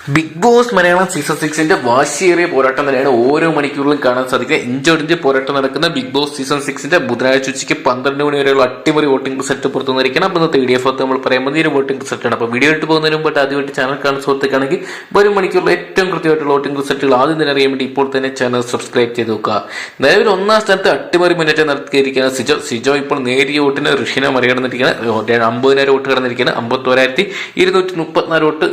Big Boss Malayalam season സിക്സിന്റെ വാശിയേറിയ പോരാട്ടം തന്നെയാണ് ഓരോ മണിക്കൂറിലും കാണാൻ സാധിക്കുക ഇഞ്ചോടിഞ്ച് പോരാട്ടം നടക്കുന്ന ബിഗ് ബോസ് സീസൺ സിക്സിന്റെ ബുധനാഴ്ച ഉച്ചയ്ക്ക് പന്ത്രണ്ട് മണി വരെയുള്ള അട്ടിമറി വോട്ടിംഗ് റിസൾട്ട് പുറത്തു വന്നിരിക്കണം അപ്പോൾ ഇന്നത്തെ വീഡിയോ ഫോത്ത് നമ്മൾ പറയുമ്പോൾ ഈ ഒരു വോട്ടിംഗ് റിസൾട്ടാണ് അപ്പോൾ വീഡിയോ ഇട്ട് പോകുന്നതിന് മുമ്പ് ആദ്യമായിട്ട് ചാനൽ കാണുന്ന സുഹൃത്തുക്കാണെങ്കിൽ ഒരു മണിക്കൂറിൽ ഏറ്റവും കൃത്യമായിട്ടുള്ള വോട്ടിംഗ് റിസൾട്ടുകൾ ആദ്യം തന്നെ അറിയാൻ വേണ്ടി ഇപ്പോൾ തന്നെ ചാനൽ സബ്സ്ക്രൈബ് ചെയ്ത് നോക്കുക. നിലവിൽ ഒന്നാം സ്ഥാനത്ത് അട്ടിമറി മുന്നേറ്റം നടത്തിയിരിക്കുകയാണ് സിജോ. സിജോ ഇപ്പോൾ നേരിയ വോട്ടിന് ഋഷിനെ മറികടന്നിരിക്കുകയാണ്. അമ്പതിനായിരം വോട്ട് കടന്നിരിക്കുകയാണ്. അമ്പത്തോരായിരത്തി ഇരുന്നൂറ്റി മുപ്പത്തിനാല് വോട്ട്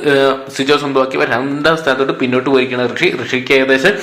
സിജോ സ്വന്തമാക്കി. രണ്ടാം സ്ഥാനത്തോട്ട് പിന്നോട്ട് പോയിരിക്കുകയാണ്. ഋഷി ഋഷിക്ക് ഏകദേശം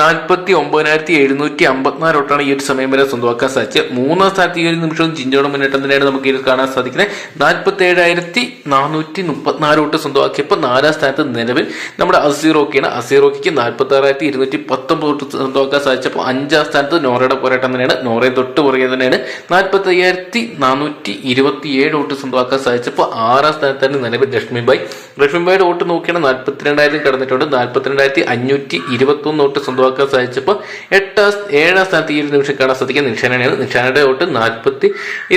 നാൽപ്പത്തി ഒമ്പതിനായിരത്തി എഴുന്നൂറ്റി അമ്പത്തിനാല് വോട്ടാണ് ഈ ഒരു സമയം വരെ സ്വന്തമാക്കാൻ സാധിച്ചത്. മൂന്നാം സ്ഥാനത്ത് ഈ ഒരു നിമിഷവും ജിഞ്ചോടെ മുന്നേറ്റം തന്നെയാണ് നമുക്ക് ഇതിൽ കാണാൻ സാധിക്കുന്നത്. നാൽപ്പത്തി ഏഴായിരത്തി നാനൂറ്റി മുപ്പത്തിനാല് വോട്ട് സ്വന്തമാക്കിയപ്പോൾ നാലാം സ്ഥാനത്ത് നിലവിൽ നമ്മുടെ അസീറോക്കിയാണ്. അസീറോക്കിക്ക് നാൽപ്പത്തി ആറായിരത്തി ഇരുന്നൂറ്റി പത്തൊമ്പത് വോട്ട് സ്വന്തമാക്കാൻ സാധിച്ചപ്പോൾ അഞ്ചാം സ്ഥാനത്ത് നോറയുടെ പോരാട്ടം തന്നെയാണ്. നോറയെ തൊട്ട് പുറകെ തന്നെയാണ്. നാൽപ്പത്തി അയ്യായിരത്തി നാനൂറ്റി ഇരുപത്തി ഏഴ് വോട്ട് സ്വന്തമാക്കാൻ സാധിച്ചപ്പോൾ ആറാം സ്ഥാനത്താണ് നിലവിൽ ലക്ഷ്മിബായി ലക്ഷ്മിബായിയുടെ വോട്ട് നോക്കിയാണ് നാൽപ്പത്തിരണ്ടായിരം കടന്നിട്ടുണ്ട്. നാൽപ്പത്തിരണ്ടായിരത്തി അഞ്ഞൂറ്റി ഇരുപത്തി ഒന്ന് വോട്ട് സ്വന്തമാക്കാൻ സാധിച്ചപ്പോൾ എട്ടാം ഏഴാം സ്ഥാനത്ത് ഈ ഒരു നിമിഷം കാണാൻ സാധിക്കുക നിഷാനാണ് നിഷാനയുടെ വോട്ട് നാൽപ്പത്തി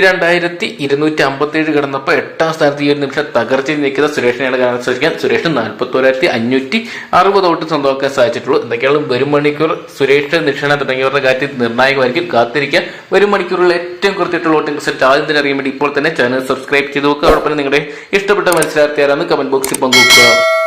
രണ്ടായിരത്തി ഇരുന്നൂറ്റി അമ്പത്തി ഏഴ് കടന്നപ്പോൾ എട്ടാം സ്ഥാനത്ത് ഈ ഒരു നിമിഷം തകർച്ചയിൽ നിൽക്കുന്ന സുരേഷിനെയാണ് കാണാൻ സാധിക്കുക സുരേഷ് നാൽപ്പത്തോരായിരത്തി അഞ്ഞൂറ്റി അറുപത് വോട്ട് സ്വന്തമാക്കാൻ സാധിച്ചിട്ടുള്ളൂ. എന്തൊക്കെയാണ് വരും മണിക്കൂർ സുരേഷ് നിഷാന തുടങ്ങിയവരുടെ കാര്യത്തിൽ നിർണായകമായിരിക്കും. കാത്തിരിക്കുക. വരും മണിക്കൂറിൽ ഏറ്റവും കൃത്യമായിട്ടുള്ള വോട്ടിംഗ് റിസൾട്ട് ആദ്യം തന്നെ അറിയാൻ വേണ്ടി ഇപ്പോൾ തന്നെ ചാനൽ സബ്സ്ക്രൈബ് ചെയ്ത് നോക്കുക. അതോടൊപ്പം നിങ്ങളുടെ ഇഷ്ടപ്പെട്ട മത്സരാർത്ഥി ആരാന്ന് കമന്റ് ബോക്സിൽ പങ്കുവെക്കുക.